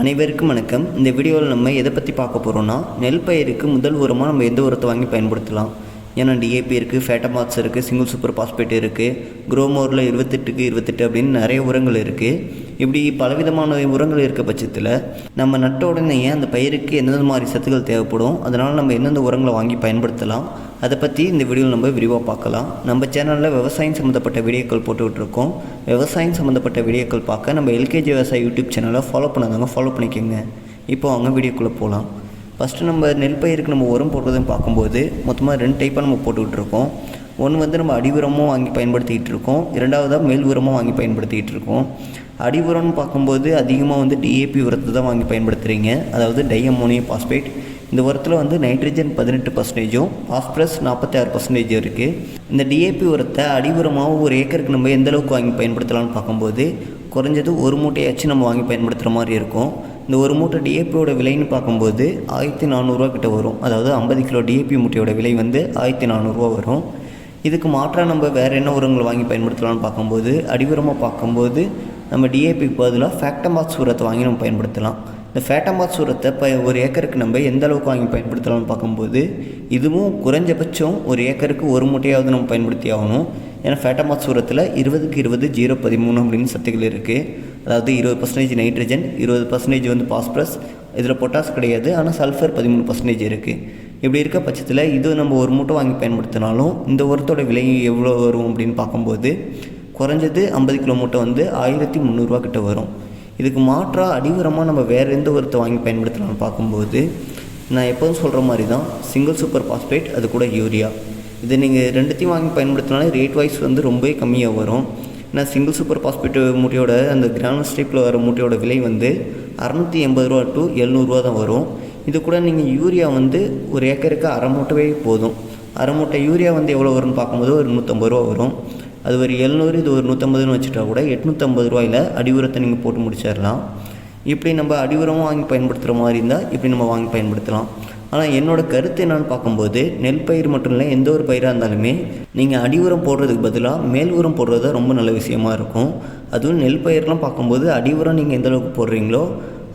அனைவருக்கும் வணக்கம். இந்த வீடியோவில் நம்ம எதை பற்றி பார்க்க போகிறோம்னா நெல் பயிருக்கு முதல் உரமாக நம்ம எந்த உரத்தை வாங்கி பயன்படுத்தலாம்? ஏன்னா டிஏபி இருக்குது ஃபேட்டமாக்ஸ் இருக்குது சிங்கிள் சூப்பர் பாஸ்பேட் இருக்குது குரோமோரில் இருபத்தெட்டுக்கு இருபத்தெட்டு அப்படின்னு நிறைய உரங்கள் இருக்குது இப்படி பலவிதமான உரங்கள் இருக்க பட்சத்தில் நம்ம நட்ட உடனே அந்த பயிருக்கு எந்தெந்த மாதிரி சத்துக்கள் தேவைப்படும் அதனால் நம்ம எந்தெந்த உரங்களை வாங்கி பயன்படுத்தலாம் அதை பற்றி இந்த வீடியோவில் நம்ம விரிவாக பார்க்கலாம். நம்ம சேனலில் விவசாயம் சம்மந்தப்பட்ட வீடியோக்கள் போட்டுக்கிட்டு இருக்கோம் விவசாயம் சம்மந்தப்பட்ட வீடியோக்கள் பார்க்க நம்ம எல்கேஜி விவசாய யூடியூப் சேனலை ஃபாலோ பண்ணாதவங்க ஃபாலோ பண்ணிக்கோங்க. இப்போ அவங்க வீடியோக்குள்ளே போகலாம் ஃபஸ்ட்டு நம்ம நெல் பயிருக்கு நம்ம உரம் போடுறதுன்னு பார்க்கும்போது மொத்தமாக ரெண்டு டைப்பாக நம்ம போட்டுக்கிட்டு இருக்கோம் ஒன்று வந்து நம்ம அடி உரமும் வாங்கி பயன்படுத்திக்கிட்டு இருக்கோம் இரண்டாவதாக மேல் உரமும் வாங்கி பயன்படுத்திக்கிட்டு இருக்கோம் அடி உரம்னு பார்க்கும்போது அதிகமாக வந்து டிஏபி உரத்தை தான் வாங்கி பயன்படுத்துகிறீங்க அதாவது டைஅமோனியம் பாஸ்பேட் இந்த உரத்தில் வந்து நைட்ரஜன் பதினெட்டு பர்சன்டேஜும் பாஸ்பரஸ் நாற்பத்தி ஆறு பர்சன்டேஜ் இருக்குது இந்த டிஏபி உரத்தை அடி உரமாக ஒரு ஏக்கருக்கு நம்ம எந்த அளவுக்கு வாங்கி பயன்படுத்தலாம்னு பார்க்கும்போது குறைஞ்சது ஒரு மூட்டையாச்சும் நம்ம வாங்கி பயன்படுத்துகிற மாதிரி இருக்கும். இந்த ஒரு மூட்டை டிஏபியோட விலைன்னு பார்க்கும்போது ஆயிரத்தி நானூறுரூவா கிட்ட வரும். அதாவது ஐம்பது கிலோ டிஏபி மூட்டையோட விலை வந்து ஆயிரத்தி நானூறுரூவா வரும். இதுக்கு மாற்றாக நம்ம வேறு என்ன உரங்கள் வாங்கி பயன்படுத்தலாம்னு பார்க்கும்போது அடி உரமாக பார்க்கும்போது நம்ம டிஏபிக்கு பதிலாக ஃபேக்டமாத் சூரத்தை வாங்கி நம்ம பயன்படுத்தலாம். இந்த ஃபேட்டமாத் சூரத்தை இப்போ ஒரு ஏக்கருக்கு நம்ம எந்த அளவுக்கு வாங்கி பயன்படுத்தலாம்னு பார்க்கும்போது இதுவும் குறைஞ்சபட்சம் ஒரு ஏக்கருக்கு ஒரு மூட்டையாவது நம்ம பயன்படுத்தி ஆகணும். ஏன்னா ஃபேட்டமாத் சூரத்தில் இருபதுக்கு இருபது ஜீரோ பதிமூணு அப்படின்னு சத்துக்கள் இருக்குது அதாவது இருபது பர்சன்டேஜ் நைட்ரஜன் இருபது பர்சன்டேஜ் வந்து பாஸ்பரஸ் இதில் பொட்டாஸ் கிடையாது ஆனால் சல்ஃபர் பதிமூணு பர்சன்டேஜ் இருக்குது இப்படி இருக்க பட்சத்தில் இது நம்ம ஒரு மூட்டை வாங்கி பயன்படுத்தினாலும் இந்த உரத்தோட விலை எவ்வளோ வரும் அப்படின்னு பார்க்கும்போது குறைஞ்சது ஐம்பது கிலோ மூட்டை வந்து ஆயிரத்தி முந்நூறுரூவா கிட்ட வரும். இதுக்கு மாற்றாக அடிவரமாக நம்ம வேறு எந்த உரத்தை வாங்கி பயன்படுத்தலாம்னு பார்க்கும்போது நான் எப்போதும் சொல்கிற மாதிரி தான் சிங்கிள் சூப்பர் பாஸ்பேட் அது கூட யூரியா இது நீங்கள் ரெண்டுத்தையும் வாங்கி பயன்படுத்தினாலே ரேட் வைஸ் வந்து ரொம்பவே கம்மியாக வரும். ஏன்னா சிங்கிள் சூப்பர் பாஸ்பேட் மூட்டையோட அந்த கிரானஸ் டைப்பில் வர மூட்டையோட விலை வந்து அறநூற்றி எண்பது ரூபா டு எழுநூறுவா தான் வரும். இது கூட நீங்கள் யூரியா வந்து ஒரு ஏக்கருக்கு அரை மூட்டையே போதும். அரை மூட்டை யூரியா வந்து எவ்வளோ வரும்னு பார்க்கும்போது ஒரு நூற்றம்பது ரூபா வரும். அது ஒரு எழுநூறு இது ஒரு நூற்றம்பதுன்னு வச்சுட்டா கூட எட்நூற்றம்பது ரூபாயில் அடி உரத்தை நீங்கள் போட்டு முடிச்சிடலாம். இப்படி நம்ம அடி உரமும் வாங்கி பயன்படுத்துகிற மாதிரி இருந்தால் இப்படி நம்ம வாங்கி பயன்படுத்தலாம். ஆனால் என்னோடய கருத்து என்னென்னு பார்க்கும்போது நெல் பயிர் மட்டும் இல்லை எந்த ஒரு பயிராக இருந்தாலுமே நீங்கள் அடி உரம் போடுறதுக்கு பதிலாக மேல் உரம் போடுறது தான் ரொம்ப நல்ல விஷயமா இருக்கும். அதுவும் நெல் பயிரெலாம் பார்க்கும்போது அடி உரம் நீங்கள் எந்த அளவுக்கு போடுறீங்களோ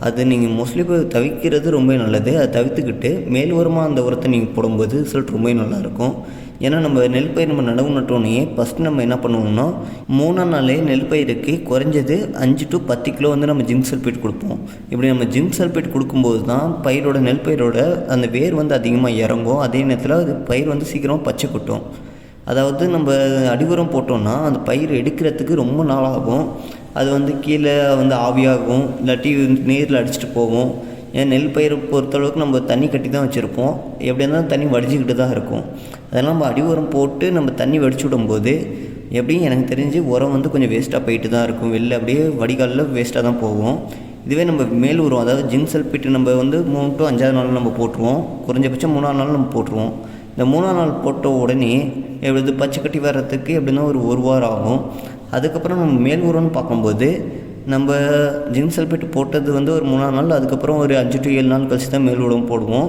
அது நீங்கள் மோஸ்ட்லி தவிக்கிறது ரொம்ப நல்லது. அதை தவிர்த்துக்கிட்டு மேல் உரமாக அந்த உரத்தை நீங்கள் போடும்போது ரிசல்ட் ரொம்ப நல்லாயிருக்கும் ஏன்னா நம்ம நெல் பயிர் நம்ம நடவு நட்டோடனே ஃபஸ்ட்டு நம்ம என்ன பண்ணுவோம்னா மூணாம் நாளே நெல் பயிருக்கு குறைஞ்சது அஞ்சு டு பத்து கிலோ வந்து நம்ம ஜிங்க் சல்பேட் கொடுப்போம். இப்படி நம்ம ஜிங்க் சல்பேட் கொடுக்கும்போது தான் பயிரோட நெல் பயிரோட அந்த வேர் வந்து அதிகமாக இறங்கும். அதே நேரத்தில் அது பயிர் வந்து சீக்கிரமாக பச்சை கொட்டும். அதாவது நம்ம அடிவுரம் போட்டோம்னா அந்த பயிர் எடுக்கிறதுக்கு ரொம்ப நாளாகும். அது வந்து கீழே வந்து ஆவியாகும். இல்லாட்டி நீரில் அடிச்சுட்டு போகும். ஏன்னா நெல் பயிரை பொறுத்தளவுக்கு நம்ம தண்ணி கட்டி தான் வச்சுருப்போம். எப்படி இருந்தாலும் தண்ணி வடிஞ்சிக்கிட்டு தான் இருக்கும். அதெல்லாம் நம்ம அடி உரம் போட்டு நம்ம தண்ணி வடிச்சு விடும்போது எப்படியும் எனக்கு தெரிஞ்சு உரம் வந்து கொஞ்சம் வேஸ்ட்டாக போயிட்டு தான் இருக்கும். வெளில அப்படியே வடிகாலில் வேஸ்ட்டாக தான் போகும். இதுவே நம்ம மேல் உரம் அதாவது ஜிங்க் சல்பேட்டு நம்ம வந்து மூணு டு அஞ்சாவது நாள் நம்ம போட்டுருவோம். குறைஞ்சபட்சம் மூணாவது நாள் நம்ம போட்டுருவோம். இந்த மூணாவது நாள் போட்ட உடனே எப்படி பச்சை கட்டி வர்றதுக்கு எப்படின்னா ஒரு ஒரு வாரம் ஆகும். அதுக்கப்புறம் நம்ம மேல் உரம்னு பார்க்கும்போது நம்ம ஜிங்க் சல்பேட் போட்டது வந்து ஒரு மூணாவது நாள் அதுக்கப்புறம் ஒரு அஞ்சு டு ஏழு நாள் கழிச்சு தான் மேல் உரம் போடுவோம்.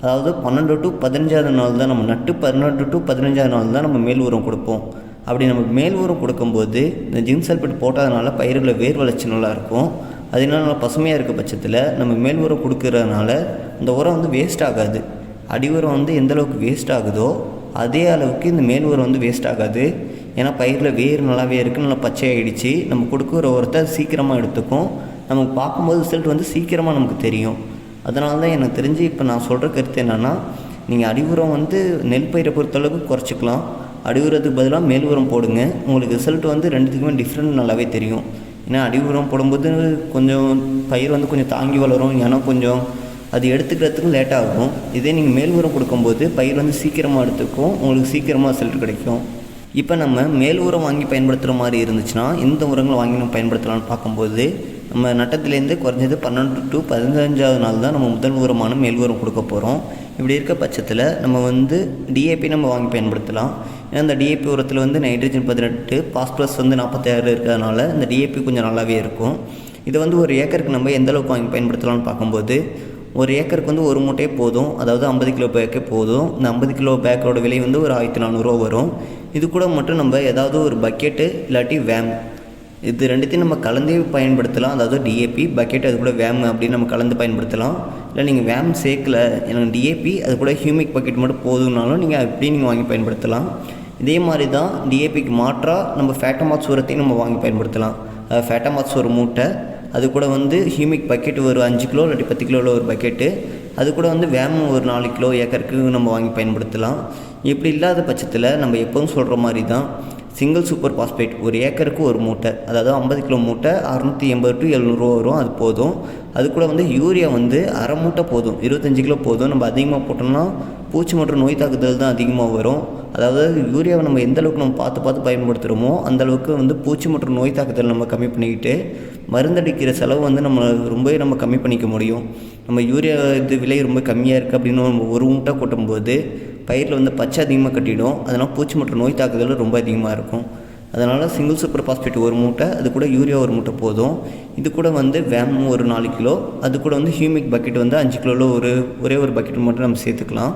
அதாவது பன்னெண்டு டு பதினஞ்சாவது நாள் தான் நம்ம நட்டு பன்னெண்டு டு பதினஞ்சாவது நாள் தான் நம்ம மேல் உரம் கொடுப்போம். அப்படி நம்ம மேல் உரம் கொடுக்கும்போது இந்த ஜிங்க் சல்பேட் போட்டதுனால பயிர்களில் வேர் வளர்ச்சி நல்லாயிருக்கும் அதனால நல்லா பசுமையாக இருக்க பட்சத்தில் நம்ம மேல் உரம் கொடுக்கறதுனால இந்த உரம் வந்து வேஸ்ட் ஆகாது. அடி உரம் வந்து எந்தளவுக்கு வேஸ்ட் ஆகுதோ அதே அளவுக்கு இந்த மேல் உரம் வந்து வேஸ்ட் ஆகாது. ஏன்னா பயிரில் வேர் நல்லாவே இருக்குது நல்லா பச்சையாகிடுச்சு நம்ம கொடுக்குற உரத்தை சீக்கிரமாக எடுத்துக்கும். நமக்கு பார்க்கும்போது ரிசல்ட் வந்து சீக்கிரமாக நமக்கு தெரியும். அதனால தான் எனக்கு தெரிஞ்சு இப்போ நான் சொல்கிற கருத்து என்னென்னா நீங்கள் அடி உரம் வந்து நெல் பயிரை பொறுத்தளவுக்கு குறைச்சிக்கலாம். அடி உரத்துக்கு பதிலாக மேல் உரம் போடுங்க. உங்களுக்கு ரிசல்ட் வந்து ரெண்டுத்துக்குமே டிஃப்ரெண்ட் நல்லாவே தெரியும். ஏன்னா அடி உரம் போடும்போது கொஞ்சம் பயிர் வந்து கொஞ்சம் தாங்கி வளரும். ஏன்னா கொஞ்சம் அது எடுத்துக்கிறதுக்கும் லேட்டாகும் இதே நீங்கள் மேல் உரம் கொடுக்கும்போது பயிர் வந்து சீக்கிரமாக எடுத்துக்கும். உங்களுக்கு சீக்கிரமாக ரிசல்ட் கிடைக்கும். இப்போ நம்ம மேல் உரம் வாங்கி பயன்படுத்துகிற மாதிரி இருந்துச்சுன்னா இந்த உரங்களை வாங்கி நம்ம பயன்படுத்தலாம்னு பார்க்கும்போது நம்ம நட்டத்துலேருந்து குறைஞ்சது பன்னெண்டு டு பதினஞ்சாவது நாள் தான் நம்ம முதல் உரமான மேல் உரம் கொடுக்க போகிறோம் இப்படி இருக்க பட்சத்தில் நம்ம வந்து டிஏபி நம்ம வாங்கி பயன்படுத்தலாம். ஏன்னா இந்த டிஏபி உரத்தில் வந்து நைட்ரஜன் பதினெட்டு பாஸ்பரஸ் வந்து நாற்பத்தாறு இருக்கிறதுனால இந்த டிஏபி கொஞ்சம் நல்லாவே இருக்கும். இதை வந்து ஒரு ஏக்கருக்கு நம்ம எந்த அளவுக்கு வாங்கி பயன்படுத்தலாம்னு பார்க்கும்போது ஒரு ஏக்கருக்கு வந்து ஒரு மூட்டையே போதும். அதாவது ஐம்பது கிலோ பேக்கே போதும். இந்த ஐம்பது கிலோ பேக்கோட விலை வந்து ஒரு ஆயிரத்தி நானூறுரூவா வரும். இது கூட மட்டும் நம்ம ஏதாவது ஒரு பக்கெட்டு இல்லாட்டி வேம் இது ரெண்டுத்தையும் நம்ம கலந்தே பயன்படுத்தலாம். அதாவது டிஏபி பக்கெட் அது கூட வேம் அப்படின்னு நம்ம கலந்து பயன்படுத்தலாம். இல்லை நீங்கள் வேம் சேர்க்கல எனக்கு டிஏபி அது கூட ஹியூமிக் பக்கெட் மட்டும் போதும்னாலும் நீங்கள் அப்படி நீங்கள் வாங்கி பயன்படுத்தலாம். இதே மாதிரி தான் டிஏபிக்கு மாற்றாக நம்ம ஃபேட்டமாத் உரத்தையும் நம்ம வாங்கி பயன்படுத்தலாம். ஃபேட்டமாத் ஒரு மூட்டை அது கூட வந்து ஹியூமிக் பக்கெட் ஒரு அஞ்சு கிலோ இல்லாட்டி பத்து கிலோவில் ஒரு பக்கெட்டு அது கூட வந்து வேம் ஒரு நாலு கிலோ ஏக்கருக்கு நம்ம வாங்கி பயன்படுத்தலாம். இப்படி இல்லாத பட்சத்தில் நம்ம எப்போதும் சொல்கிற மாதிரி தான் சிங்கிள் சூப்பர் பாஸ்பேட் ஒரு ஏக்கருக்கு ஒரு மூட்டை அதாவது ஐம்பது கிலோ மூட்டை அறநூற்றி எண்பது டு எழுநூறுவா வரும் அது போதும். அது கூட வந்து யூரியா வந்து அரை மூட்டை போதும் இருபத்தஞ்சி கிலோ போதும். நம்ம அதிகமாக போட்டோம்னா பூச்சி மற்றும் நோய் தாக்குதல் தான் அதிகமாக வரும். அதாவது யூரியாவை நம்ம எந்த அளவுக்கு நம்ம பார்த்து பார்த்து பயன்படுத்துகிறோமோ அந்தளவுக்கு வந்து பூச்சி மற்றும் நோய் தாக்குதல் நம்ம கம்மி பண்ணிக்கிட்டு மருந்தடிக்கிற செலவு வந்து நம்ம ரொம்பவே நம்ம கம்மி பண்ணிக்க முடியும். நம்ம யூரியா இது விலை ரொம்ப கம்மியாக இருக்குது அப்படின்னு நம்ம ஒரு மூட்டை கொட்டும்போது பயிரில் வந்து பச்சை அதிகமாக கட்டிடும். அதனால் பூச்சி மற்றும் நோய் தாக்குதல் ரொம்ப அதிகமாக இருக்கும். அதனால் சிங்கிள் சூப்பர் பாஸ்பேட் ஒரு மூட்டை அது கூட யூரியா ஒரு மூட்டை போதும். இது கூட வந்து வேம் ஒரு நாலு கிலோ அது கூட வந்து ஹியூமிக் பக்கெட் வந்து அஞ்சு கிலோவில் ஒரு ஒரே ஒரு பக்கெட் மட்டும் நம்ம சேர்த்துக்கலாம்.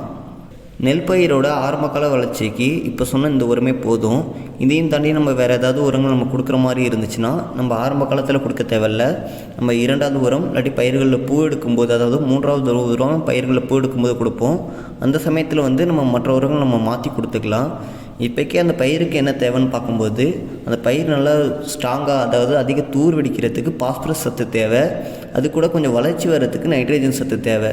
நெல் பயிரோட ஆரம்பகால வளர்ச்சிக்கு இப்போ சொன்ன இந்த உரமே போதும். இதையும் தாண்டி நம்ம வேறு ஏதாவது உரங்கள் நம்ம கொடுக்குற மாதிரி இருந்துச்சுன்னா நம்ம ஆரம்ப காலத்தில் கொடுக்க தேவையில்ல. நம்ம இரண்டாவது உரம் இல்லாட்டி பயிர்களில் பூ எடுக்கும்போது அதாவது மூன்றாவது உரம் பயிர்களில் பூ எடுக்கும்போது கொடுப்போம். அந்த சமயத்தில் வந்து நம்ம மற்ற உரங்கள் நம்ம மாற்றி கொடுத்துக்கலாம். இப்போக்கே அந்த பயிருக்கு என்ன தேவைன்னு பார்க்கும்போது அந்த பயிர் நல்லா ஸ்ட்ராங்காக அதாவது அதிக தூர் வெடிக்கிறதுக்கு பாஸ்பரஸ் சத்து தேவை. அது கூட கொஞ்சம் வளர்ச்சி வர்றதுக்கு நைட்ரஜன் சத்து தேவை.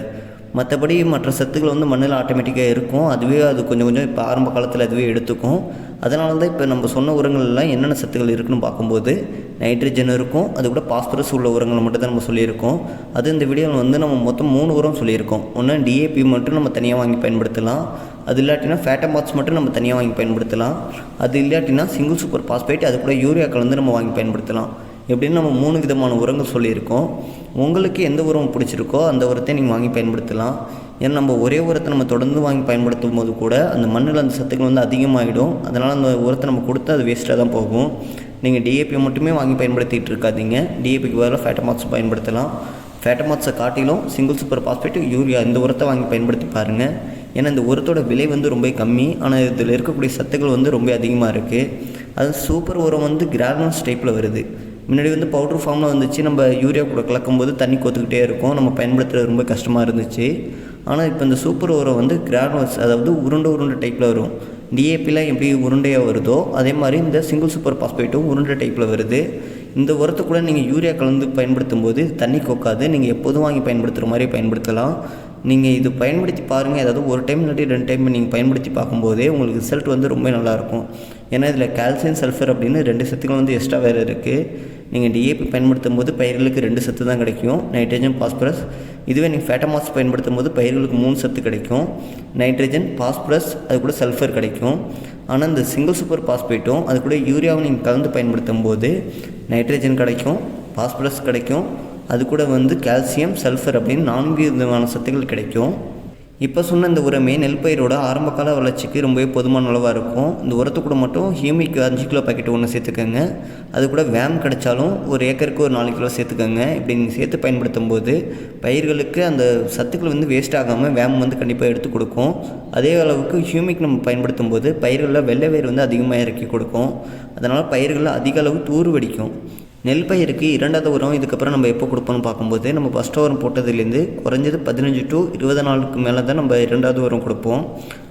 மற்றபடி மற்ற சத்துக்கள் வந்து மண்ணில் ஆட்டோமேட்டிக்காக இருக்கும். அதுவே அது கொஞ்சம் கொஞ்சம் இப்போ ஆரம்ப காலத்தில் அதுவே எடுத்துக்கும். அதனால தான் இப்போ நம்ம சொன்ன உரங்கள்லாம் என்னென்ன சத்துக்கள் இருக்குன்னு பார்க்கும்போது நைட்ரஜன் இருக்கும். அது கூட பாஸ்பரஸ் உள்ள உரங்களை மட்டும் தான் நம்ம சொல்லியிருக்கோம். அது இந்த வீடியோவில் வந்து நம்ம மொத்தம் மூணு உரம் சொல்லியிருக்கோம். ஒன்று டிஏபி மட்டும் நம்ம தனியாக வாங்கி பயன்படுத்தலாம். அது இல்லாட்டினா ஃபேட்டமாக்ஸ் மட்டும் நம்ம தனியாக வாங்கி பயன்படுத்தலாம். அது இல்லாட்டினா சிங்கிள் சூப்பர் பாஸ்பேட் அது கூட யூரியா கலந்து நம்ம வாங்கி பயன்படுத்தலாம். எப்படின்னு நம்ம மூணு விதமான உரங்கள் சொல்லியிருக்கோம். உங்களுக்கு எந்த உரம் பிடிச்சிருக்கோ அந்த உரத்தை நீங்கள் வாங்கி பயன்படுத்தலாம். ஏன்னா நம்ம ஒரே உரத்தை நம்ம தொடர்ந்து வாங்கி பயன்படுத்தும் போது கூட அந்த மண்ணில் அந்த சத்துக்கள் வந்து அதிகமாகிடும் அதனால் அந்த உரத்தை நம்ம கொடுத்து அது வேஸ்ட்டாக தான் போகும். நீங்கள் டிஏபி மட்டுமே வாங்கி பயன்படுத்திகிட்டு இருக்காதீங்க. டிஏபிக்கு பதிலாக ஃபேட்டமாக்ஸ் பயன்படுத்தலாம். ஃபேட்டமாக்ஸை காட்டிலும் சிங்கிள் சூப்பர் பாஸ்பேட் யூரியா இந்த உரத்தை வாங்கி பயன்படுத்தி பாருங்கள் ஏன்னா இந்த உரத்தோட விலை வந்து ரொம்ப கம்மி. ஆனால் இதில் இருக்கக்கூடிய சத்துக்கள் வந்து ரொம்ப அதிகமாக இருக்குது அது சூப்பர் உரம் வந்து கிரானல்ஸ் டைப்பில் வருது. முன்னாடி வந்து பவுட்ரு ஃபார்மில் வந்துச்சு. நம்ம யூரியா கூட கலக்கும்போது தண்ணி கொத்துக்கிட்டே இருக்கும். நம்ம பயன்படுத்துகிறது ரொம்ப கஷ்டமாக இருந்துச்சு. ஆனால் இப்போ இந்த சூப்பர் உரம் வந்து கிரானுவல்ஸ் அதாவது உருண்டை உருண்டை டைப்பில் வரும். டிஏபிலாம் எப்படி உருண்டையாக வருதோ அதே மாதிரி இந்த சிங்கிள் சூப்பர் பாஸ்பேட்டும் உருண்டை டைப்பில் வருது. இந்த உரத்தை கூட நீங்கள் யூரியா கலந்து பயன்படுத்தும் போது தண்ணி கொக்காது. நீங்கள் எப்போதும் வாங்கி பயன்படுத்துகிற மாதிரி பயன்படுத்தலாம். நீங்கள் இது பயன்படுத்தி பாருங்கள் ஏதாவது ஒரு டைம் இல்லாட்டி ரெண்டு டைம் நீங்கள் பயன்படுத்தி பார்க்கும்போதே உங்களுக்கு ரிசல்ட் வந்து ரொம்ப நல்லாயிருக்கும் ஏன்னா இதில் கால்சியம் சல்ஃபர் அப்படின்னு ரெண்டு சத்துக்கள் வந்து எக்ஸ்ட்ரா வேறு இருக்குது நீங்கள் டிஏபி பயன்படுத்தும் போது பயிர்களுக்கு ரெண்டு சத்து தான் கிடைக்கும். நைட்ரஜன் பாஸ்பரஸ் இதுவே நீங்கள் ஃபேட்டமாஸ் பயன்படுத்தும் போது பயிர்களுக்கு மூணு சத்து கிடைக்கும். நைட்ரஜன் பாஸ்பரஸ் அது கூட சல்ஃபர் கிடைக்கும். ஆனால் இந்த சிங்கிள் சூப்பர் பாஸ்பேட்டும் அது கூட யூரியாவை நீங்கள் கலந்து பயன்படுத்தும் போது நைட்ரஜன் கிடைக்கும் பாஸ்பரஸ் கிடைக்கும். அது கூட வந்து கால்சியம் சல்ஃபர் அப்படின்னு நான்கு விதமான சத்துக்கள் கிடைக்கும். இப்போ சொன்ன இந்த உரமே நெல் பயிரோட ஆரம்பகால வளர்ச்சிக்கு ரொம்பவே போதுமான அளவாக இருக்கும். இந்த உரத்து கூட மட்டும் ஹியூமிக் அஞ்சு கிலோ பாக்கெட் ஒன்று சேர்த்துக்கோங்க. அது கூட வேம் கிடைச்சாலும் ஒரு ஏக்கருக்கு ஒரு நாலு கிலோ சேர்த்துக்கோங்க. இப்படி நீங்கள் சேர்த்து பயன்படுத்தும் போது பயிர்களுக்கு அந்த சத்துக்கள் வந்து வேஸ்ட் ஆகாமல் வேம் வந்து கண்டிப்பாக எடுத்து கொடுக்கும். அதே அளவுக்கு ஹியூமிக் நம்ம பயன்படுத்தும் போது பயிர்களில் வெள்ளை வேர் வந்து அதிகமாக இறக்கி கொடுக்கும். அதனால் பயிர்களில் அதிக அளவு தூர் வெடிக்கும். நெல் பயிருக்கு இரண்டாவது உரம் இதுக்கப்புறம் நம்ம எப்போ கொடுப்போம்னு பார்க்கும்போது நம்ம ஃபஸ்ட் உரம் போட்டதுலேருந்து குறைஞ்சது பதினஞ்சு டு இருபது நாளுக்கு மேலே தான் நம்ம இரண்டாவது உரம் கொடுப்போம்.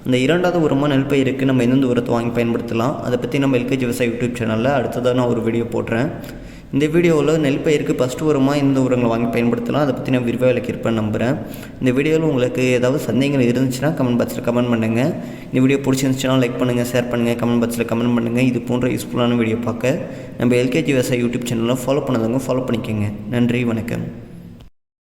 அந்த இரண்டாவது உரமாக நெல் பயிருக்கு நம்ம எந்தெந்த உரத்தை வாங்கி பயன்படுத்தலாம் அதை பற்றி நம்ம எல்கேஜி விவசாய யூடியூப் சேனலில் அடுத்ததாக நான் ஒரு வீடியோ போடுறேன். இந்த வீடியோவில் நெல் பயிருக்கு ஃபஸ்ட்டு உரமாக எந்த உரங்களை வாங்கி பயன்படுத்தலாம் அதை பற்றி நான் விரிவாக விளக்கியிருப்பேன் நம்புகிறேன் இந்த வீடியோவில் உங்களுக்கு ஏதாவது சந்தேகங்கள் இருந்துச்சுன்னா கமெண்ட் பாக்ஸில் கமெண்ட் பண்ணுங்கள் இந்த வீடியோ பிடிச்சிருந்துச்சுன்னா லைக் பண்ணுங்கள் ஷேர் பண்ணுங்கள் கமெண்ட் பாக்ஸில் கமெண்ட் பண்ணுங்கள் இது போன்ற யூஸ்ஃபுல்லான வீடியோ பார்க்க நம்ம எல்கேஜி விவசாய யூடியூப் சேனலில் ஃபாலோ பண்ணதவங்க ஃபாலோ பண்ணிக்கோங்க. நன்றி வணக்கம்.